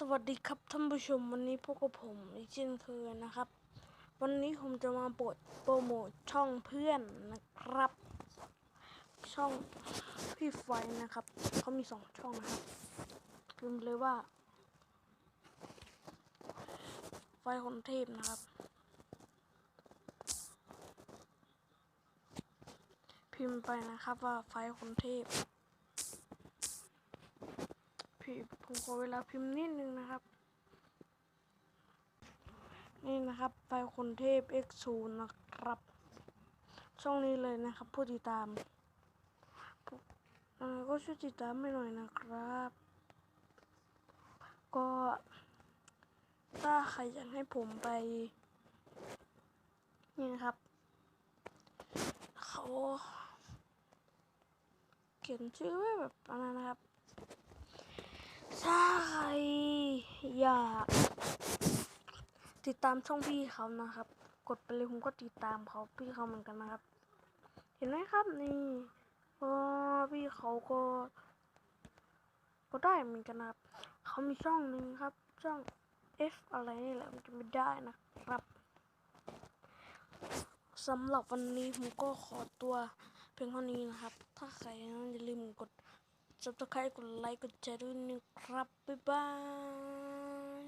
สวัสดีครับท่านผู้ชมวันนี้พวกกับผมอีกเช่นเคยนะครับ วันนี้ผมจะมาโปรดโปรโมทช่องเพื่อนนะครับ ช่องพี่ไฟนะครับเขามีสองช่องนะครับพิมเลยว่า ไฟคนเทพนะครับ พิมพ์ไปนะครับว่าไฟคนเทพพี่ ผมขอเวลาพิมพ์นิดนึงนะครับ นี่นะครับไฟคนเทพ X0 นะครับ ช่องนี้เลยนะครับ ผู้ติดตามก็ช่วยติดตามให้หน่อยนะครับ ก็ถ้าใครอยากให้ผมไป นี่นะครับ เขา เขียนชื่อไว้แบบประมาณนะครับ ถ้าใคร อยากติดตามช่องพี่เขานะครับ กดไปเลยผมก็ติดตามเขาพี่เขาเหมือนกันนะครับ เห็นไหมครับนี่ก็พี่เขาก็ ก็ได้เหมือนกันนะครับเขามีช่องหนึ่งครับ ช่อง F อะไรนี่แหละมันจะไม่ได้นะครับสำหรับวันนี้ผมก็ขอตัวเพียงเท่านี้นะครับ ถ้าใครนะอย่าลืมกด subscribe กดไลค์กดแชร์ด้วยนะครับ บ๊ายบาย